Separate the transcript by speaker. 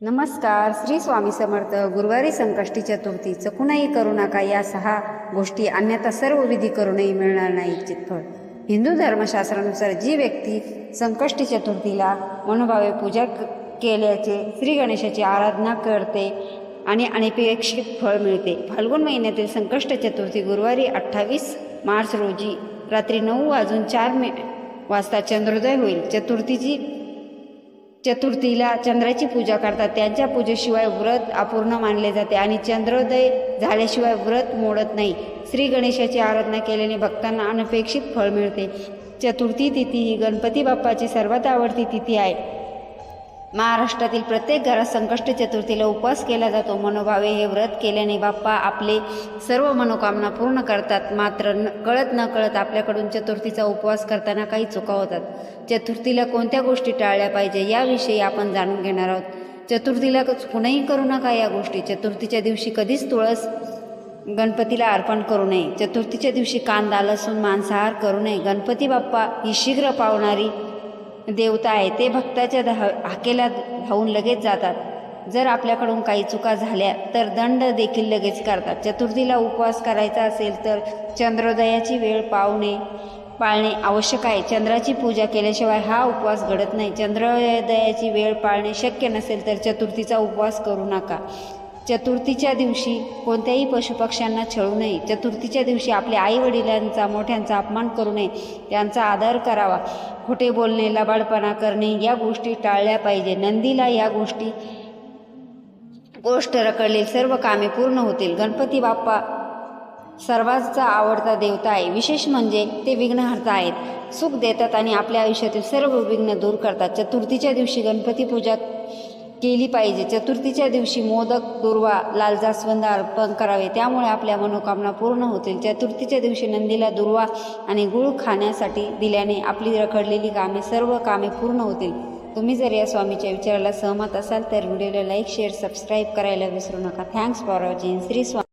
Speaker 1: नमस्कार श्री स्वामी समर्थ गुरुवारी संकष्टी चतुर्थी चकूनही करू नका या सहा गोष्टी अन्यथा सर्व विधी करूनही मिळणार नाही इच्छित फळ. हिंदू धर्मशास्त्रानुसार जी व्यक्ती संकष्टी चतुर्थीला मनोभावे पूजा क- केल्याचे श्री गणेशाची आराधना करते आणि अनपेक्षित फळ मिळते. फाल्गुन महिन्यातील संकष्ट चतुर्थी गुरुवारी अठ्ठावीस मार्च रोजी रात्री नऊ वाजून चार मे वाजता चंद्रोदय होईल. चतुर्थीची चतुर्थीला चंद्राची पूजा करतात. त्यांच्या पूजेशिवाय व्रत अपूर्ण मानले जाते आणि चंद्रोदय झाल्याशिवाय व्रत मोडत नाही. श्री गणेशाची आराधना केल्याने भक्तांना अनपेक्षित फळ मिळते. चतुर्थी तिथी ही गणपती बाप्पाची सर्वात आवडती तिथी आहे. महाराष्ट्रातील प्रत्येक घरात संकष्ट चतुर्थीला उपवास केला जातो. मनोभावे हे व्रत केल्याने बाप्पा आपले सर्व मनोकामना पूर्ण करतात. मात्र न कळत न कळत आपल्याकडून चतुर्थीचा उपवास करताना काही चुका होतात. चतुर्थीला कोणत्या गोष्टी टाळल्या पाहिजे याविषयी आपण जाणून घेणार आहोत. चतुर्थीला कुणीही करू नका या गोष्टी. चतुर्थीच्या दिवशी कधीच तुळस गणपतीला अर्पण करू नये. चतुर्थीच्या दिवशी कांदा लसूण मांसाहार करू नये. गणपती बाप्पा ही शीघ्र पावणारी देवता आहे ते भक्ताच्या धा हाकेला धावून लगेच जातात. जर आपल्याकडून काही चुका झाल्या तर दंड देखील लगेच करतात. चतुर्थीला उपवास करायचा असेल तर चंद्रोदयाची वेळ पावणे पाळणे आवश्यक आहे. चंद्राची पूजा केल्याशिवाय हा उपवास घडत नाही. चंद्रोदयाची वेळ पाळणे शक्य नसेल तर चतुर्थीचा उपवास करू नका. चतुर्थीच्या दिवशी कोणत्याही पशुपक्ष्यांना छळू नये. चतुर्थीच्या दिवशी आपल्या आईवडिलांचा मोठ्यांचा अपमान करू नये. त्यांचा आदर करावा. खोटे बोलणे लबाडपणा करणे या गोष्टी टाळल्या पाहिजे. नंदीला या गोष्टी गोष्ट रखडलेली सर्व कामे पूर्ण होतील. गणपती बाप्पा सर्वांचा आवडता देवता आहे. विशेष म्हणजे ते विघ्नहर्ता आहेत. सुख देतात आणि आपल्या आयुष्यातील सर्व विघ्न दूर करतात. चतुर्थीच्या दिवशी गणपती पूजा केली पाहिजे. चतुर्थीच्या दिवशी मोदक दुर्वा लाल जास्वंद अर्पण करावे. त्यामुळे आपल्या मनोकामना पूर्ण होतील. चतुर्थीच्या दिवशी नंदीला दुर्वा आणि गुळ खाण्यासाठी दिल्याने आपली रखडलेली कामे सर्व कामे पूर्ण होतील. तुम्ही जर या स्वामीच्या विचाराला सहमत असाल तर व्हिडिओला लाईक शेअर सबस्क्राईब करायला विसरू नका. Thanks for watching Shri Swami.